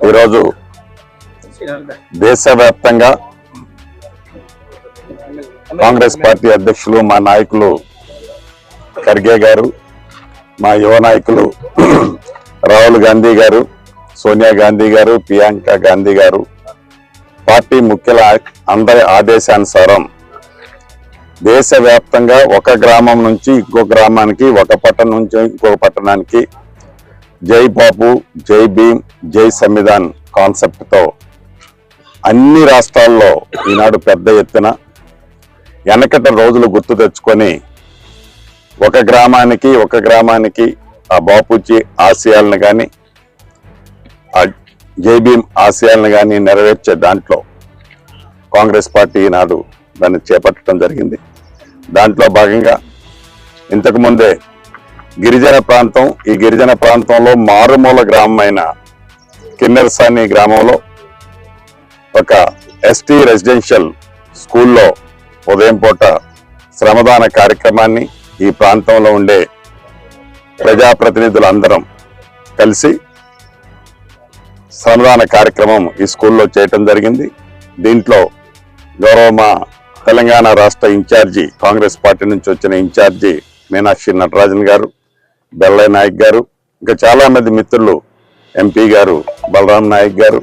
ఈరోజు దేశవ్యాప్తంగా కాంగ్రెస్ పార్టీ అధ్యక్షులు మా నాయకులు ఖర్గే గారు మా యువ నాయకులు రాహుల్ గాంధీ గారు సోనియా గాంధీ గారు ప్రియాంక గాంధీ గారు పార్టీ ముఖ్యుల అందరి ఆదేశానుసారం దేశవ్యాప్తంగా ఒక గ్రామం నుంచి ఇంకో గ్రామానికి ఒక పట్టణం నుంచి ఇంకొక పట్టణానికి జై బాబు జై భీమ్ జై సంవిధాన్ కాన్సెప్ట్తో అన్ని రాష్ట్రాల్లో ఈనాడు పెద్ద ఎత్తున వెనకట రోజులు గుర్తు తెచ్చుకొని ఒక గ్రామానికి ఒక గ్రామానికి ఆ బాపూజీ ఆశయాలను కానీ ఆ జై భీమ్ ఆశయాలను కానీ నెరవేర్చే దాంట్లో కాంగ్రెస్ పార్టీ ఈనాడు దాన్ని చేపట్టడం జరిగింది. దాంట్లో భాగంగా ఇంతకుముందే గిరిజన ప్రాంతం ఈ గిరిజన ప్రాంతంలో మారుమూల గ్రామమైన కిన్నెరసాని గ్రామంలో ఒక ఎస్టీ రెసిడెన్షియల్ స్కూల్లో ఉదయం పూట శ్రమదాన కార్యక్రమాన్ని ఈ ప్రాంతంలో ఉండే ప్రజాప్రతినిధులందరం కలిసి శ్రమదాన కార్యక్రమం ఈ స్కూల్లో చేయటం జరిగింది. దీంట్లో గౌరవ మా తెలంగాణ రాష్ట్ర ఇన్ఛార్జి కాంగ్రెస్ పార్టీ నుంచి వచ్చిన ఇన్ఛార్జి మీనాక్షి నటరాజన్ గారు బెల్లయ్య నాయక్ గారు ఇంకా చాలామంది మిత్రులు ఎంపీ గారు బలరాం నాయక్ గారు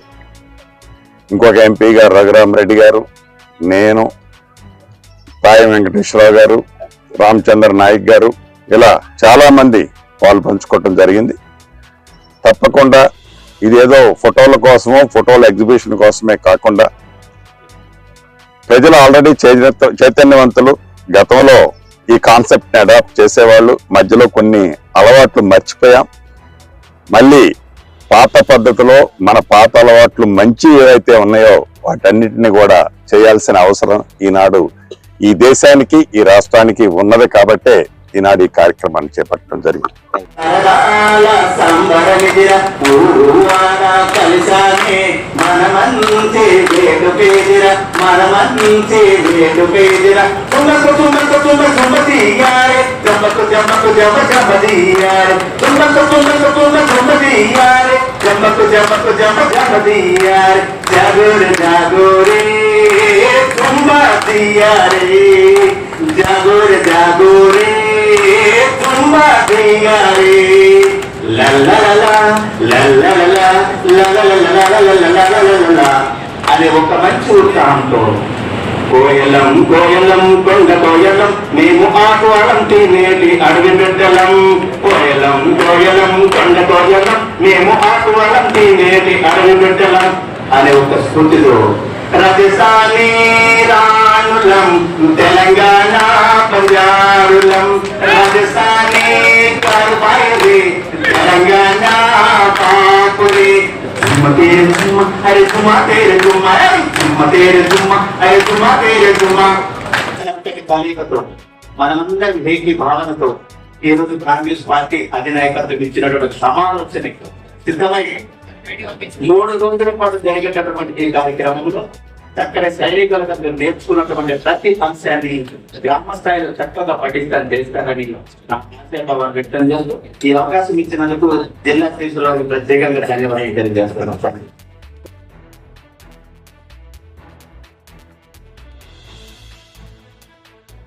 ఇంకొక ఎంపీ గారు రఘురామ్ రెడ్డి గారు నేను పాయ వెంకటేశ్వరరావు గారు రామచంద్ర నాయక్ గారు ఇలా చాలామంది వాళ్ళు పంచుకోవటం జరిగింది. తప్పకుండా ఇదేదో ఫోటోల కోసమో ఫోటోల ఎగ్జిబిషన్ కోసమే కాకుండా ప్రజలు ఆల్రెడీ చైతన్యవంతులు. గతంలో ఈ కాన్సెప్ట్ని అడాప్ట్ చేసేవాళ్ళు. మధ్యలో కొన్ని అలవాట్లు మర్చిపోయాం. మళ్ళీ పాత పద్ధతిలో మన పాత అలవాట్లు మంచి ఏవైతే ఉన్నాయో వాటన్నిటిని కూడా చేయాల్సిన అవసరం ఈనాడు ఈ దేశానికి ఈ రాష్ట్రానికి ఉన్నది కాబట్టే ఈనాడు ఈ కార్యక్రమాన్ని చేపట్టడం జరిగింది. మనమంతే వేటు జమ్మకు జమ్మకు జమ్మ జమ్మ తుమ్మకు తుమ్మకు తుమ్మ తుమ్మ జమ్మకు జమ్మకు జమ్మ జమ్మ జాగోరే జాగోరే తుమ్మ జాగోరే జాగోరే తుమ్మ అనే ఒక మంచి ఉత్సాహంతో కోయలం కోయలం కొండ కోయలం మేము ఆకు నేటి అడవి బిడ్డలం కోయలం కోయలం కొండ కోయలం. మేము ఆకు అలంటి నేటి అడవి బిడ్డలం అనే ఒక స్ఫూర్తితో రజసాని రాణులం తెలంగాణ పంజారులం. రజసాని కరుపాయది తెలంగాణ పాపురి తుమ్మ తేరే తుమ్మ అరే తుమ్మ తేరే తుమ్మ అరే తుమ్మ తేరే తుమ్మ అరే తుమ్మ తేరే తుమ్మ అంతటి కలయికతో మనమందరం ఏకీ భావనతో ఈ రోజు కాంగ్రెస్ పార్టీ అధినాయకత్వం ఇచ్చినటువంటి సమాలోచనకు సిద్ధమై మూడు రోజుల పాటు జరిగేటటువంటి ఈ కార్యక్రమంలో చక్కటి సైనికుల దగ్గర నేర్చుకున్నటువంటి ప్రతి అంశాన్ని గ్రామ స్థాయిలో చక్కగా పఠిస్తాను చేస్తానని నా వ్యక్తం చేస్తూ ఈ అవకాశం ఇచ్చినందుకు జిల్లా శ్రీశ్వరరావు ప్రత్యేకంగా ధన్యవాదాలు తెలియజేస్తున్నాను.